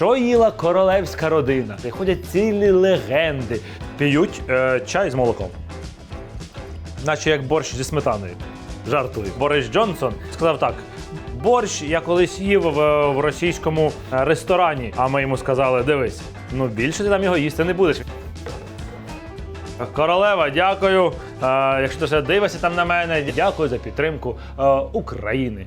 що їла королевська родина. І ходять цілі легенди. П'ють е, чай з молоком. Наче як борщ зі сметаною. Жартую. Борис Джонсон сказав так: борщ я колись їв в, в російському е, ресторані. А ми йому сказали: дивись, ну більше ти там його їсти не будеш. Королева, дякую. Е, якщо ти ще дивишся там на мене, дякую за підтримку е, України.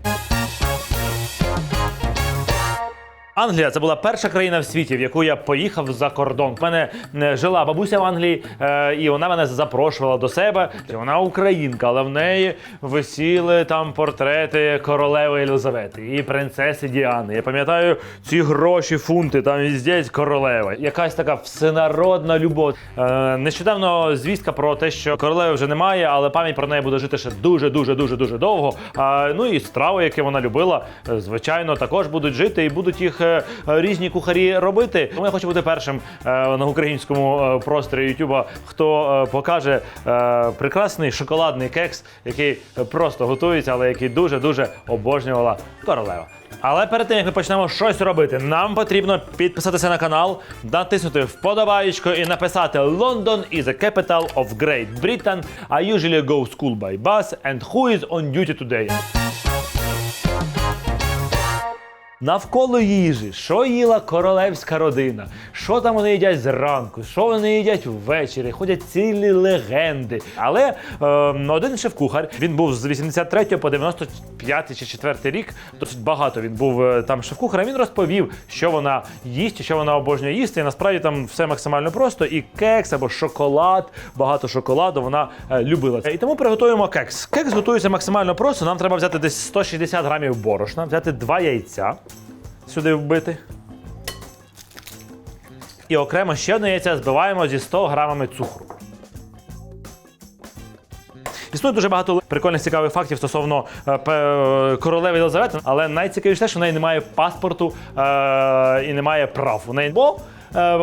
Англія це була перша країна в світі, в яку я поїхав за кордон. В мене е, жила бабуся в Англії, е, і вона мене запрошувала до себе. Вона українка, але в неї висіли там портрети королеви Єлизавети і принцеси Діани. Я пам'ятаю ці гроші, фунти, там віздець королева. Якась така всенародна любов. Е, нещодавно звістка про те, що королеви вже немає, але пам'ять про неї буде жити ще дуже, дуже, дуже, дуже довго. Ну і страви, які вона любила, звичайно, також будуть жити і будуть їх різні кухарі робити. Тому я хочу бути першим е, на українському е, просторі Ютуба, хто е, покаже е, прекрасний шоколадний кекс, який просто готується, але який дуже дуже обожнювала королева. Але перед тим як ми почнемо щось робити, нам потрібно підписатися на канал, натиснути вподобаєчко і написати London is the capital of Great Britain. I usually go school by bus and who is on duty today? Навколо їжі, що їла королевська родина, що там вони їдять зранку, що вони їдять ввечері, ходять цілі легенди. Але е, один шеф-кухар, він був з 83 по 95 чи 4 рік, досить багато він був е, там шеф-кухарем. Він розповів, що вона їсть, що вона обожнює їсти. І насправді там все максимально просто. І кекс або шоколад, багато шоколаду вона е, любила. І тому приготуємо кекс. Кекс готується максимально просто. Нам треба взяти десь 160 грамів борошна, взяти два яйця сюди вбити. І окремо ще одне яйця збиваємо зі 100 грамами цукру. Існує дуже багато прикольних цікавих фактів стосовно е, пе- королеви Єлизавети, але найцікавіше що в неї немає паспорту е, і немає прав. У неї бо е,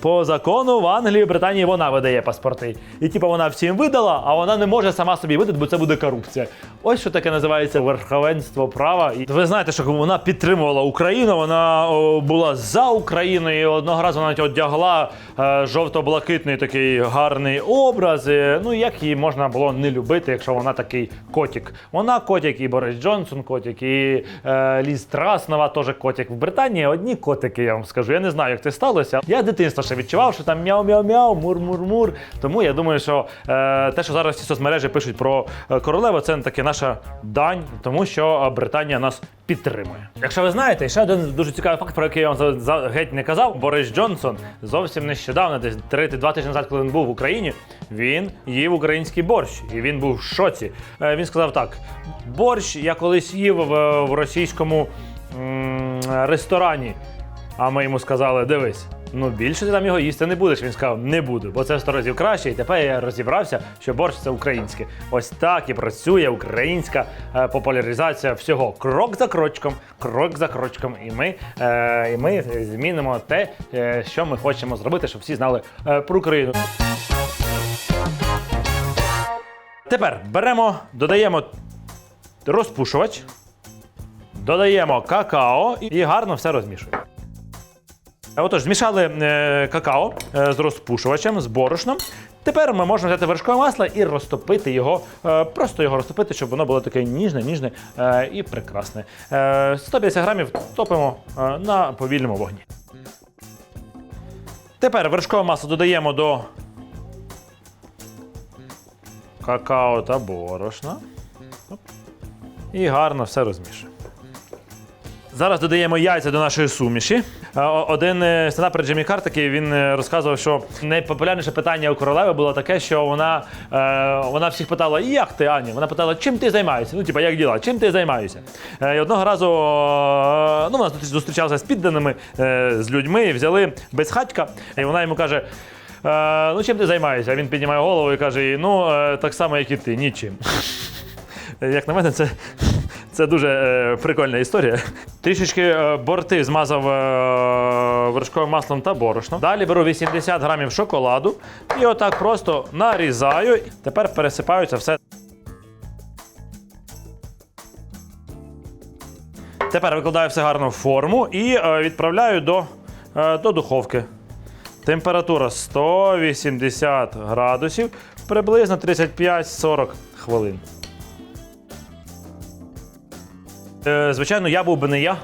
по закону в Англії, Британії вона видає паспорти. І типу вона всім видала, а вона не може сама собі видати, бо це буде корупція. Ось що таке називається верховенство права. І ви знаєте, що вона підтримувала Україну, вона о, була за Україною. І одного разу навіть одягла е, жовто-блакитний такий гарний образ. Е, Ну як її можна було не любити, якщо вона такий котик. Вона котик, і Борис Джонсон котик, і е, Ліз Траснова теж котик. В Британії одні котики, я вам скажу. Я не знаю, як це сталося. Я дитинство ще відчував, що там мяу-мяу-мяу, мур-мур-мур. Тому я думаю, що е, те, що зараз ці соцмережі пишуть про е, королеву, це таки наша дань, тому що е, Британія нас підтримує. Якщо ви знаєте, ще один дуже цікавий факт, про який я вам геть не казав. Борис Джонсон зовсім нещодавно, десь 3-2 тижні назад, коли він був в Україні, він їв український борщ, і він був в шоці. Е, він сказав так: борщ я колись їв в, в російському ресторані. А ми йому сказали: дивись, ну більше ти там його їсти не будеш. Він сказав, не буду, бо це сто разів краще. І тепер я розібрався, що борщ це українське. Ось так і працює українська е, популяризація всього. Крок за крочком, крок за крочком. І ми, е, і ми змінимо те, е, що ми хочемо зробити, щоб всі знали е, про Україну. Тепер беремо, додаємо розпушувач, додаємо какао і гарно все розмішуємо. Е, Отож, змішали е, какао е, з розпушувачем, з борошном. Тепер ми можемо взяти вершкове масло і розтопити його, просто його розтопити, щоб воно було таке ніжне, ніжне і прекрасне. Е, 150 грамів топимо на повільному вогні. Тепер вершкове масло додаємо до какао та борошна. І гарно все розмішуємо. Зараз додаємо яйця до нашої суміші. Е, Один е, стендапер Джиммі Кар такий, він е, розказував, що найпопулярніше питання у королеви було таке, що вона, вона всіх питала: як ти, Ані? Вона питала, чим ти займаєшся? Ну, типа, як діла? Чим ти займаєшся? І одного разу ну, вона зустрічалася з підданими, з людьми, взяли безхатька, і вона йому каже. «Е, Ну, чим ти займаєшся? Він піднімає голову і каже: ну, е, так само, як і ти, нічим. Як на мене, це, це дуже е, прикольна історія. Трішечки е, борти змазав е, вершковим маслом та борошном. Далі беру 80 грамів шоколаду і отак просто нарізаю. Тепер пересипаю це все. Тепер викладаю все гарно в форму і е, відправляю до, е, до духовки. Температура 180 градусів, приблизно 35-40 хвилин. Звичайно, я був би не я,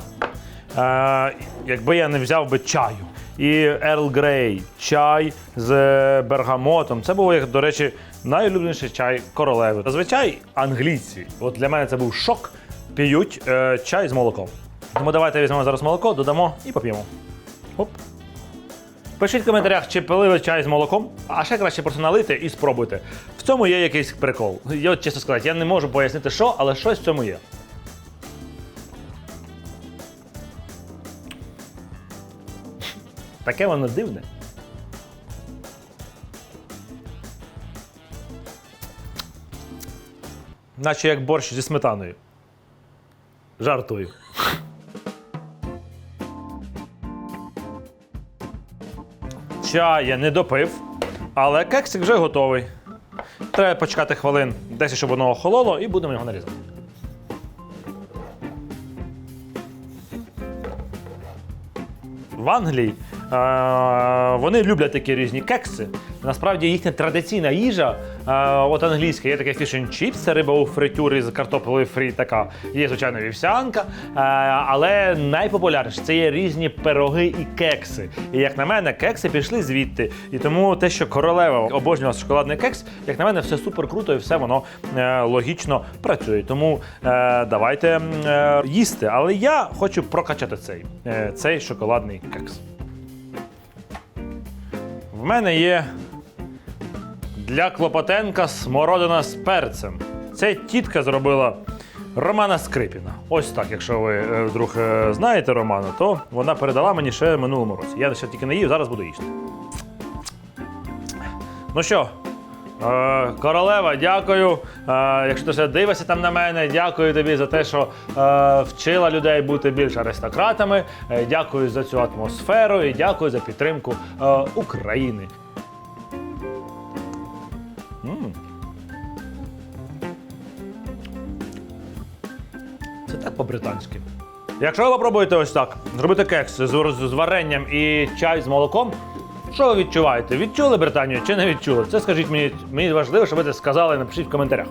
е, якби я не взяв би чаю. І Earl Grey, чай з е, бергамотом. Це був, як, до речі, найулюбленіший чай королеви. Зазвичай англійці, от для мене це був шок, п'ють е, чай з молоком. Тому давайте візьмемо зараз молоко, додамо і поп'ємо. Оп. Пишіть в коментарях, чи пили ви чай з молоком, а ще краще просто налити і спробуйте. В цьому є якийсь прикол. Я чесно сказати, я не можу пояснити, що, але щось в цьому є. Таке воно дивне. Наче як борщ зі сметаною. Жартую. Чай я не допив, але кексик вже готовий. Треба почекати хвилин 10, щоб воно охололо, і будемо його нарізати. В Англії вони люблять такі різні кекси. Насправді їхня традиційна їжа, от англійська, є таке фішн чіпс, це риба у фритюрі з картоплею фрі, така. Є, звичайно, вівсянка. Але найпопулярніше це є різні пироги і кекси. І як на мене, кекси пішли звідти. І тому те, що королева обожнювала шоколадний кекс, як на мене, все супер круто і все воно е, логічно працює. Тому е, давайте е, їсти. Але я хочу прокачати цей, цей шоколадний кекс. В мене є для Клопотенка смородина з перцем. Це тітка зробила Романа Скрипіна. Ось так, якщо ви е, вдруг е, знаєте Романа, то вона передала мені ще минулому році. Я ще тільки не їв, зараз буду їсти. Ну що, королева, дякую. Е, якщо ти дивишся там на мене, дякую тобі за те, що е, вчила людей бути більш аристократами. Е, дякую за цю атмосферу і дякую за підтримку е, України. Це так по-британськи. Якщо ви попробуєте ось так, зробити кекс з варенням і чай з молоком, що ви відчуваєте? Відчули Британію чи не відчули? Це скажіть мені, мені важливо, щоб ви це сказали, напишіть в коментарях.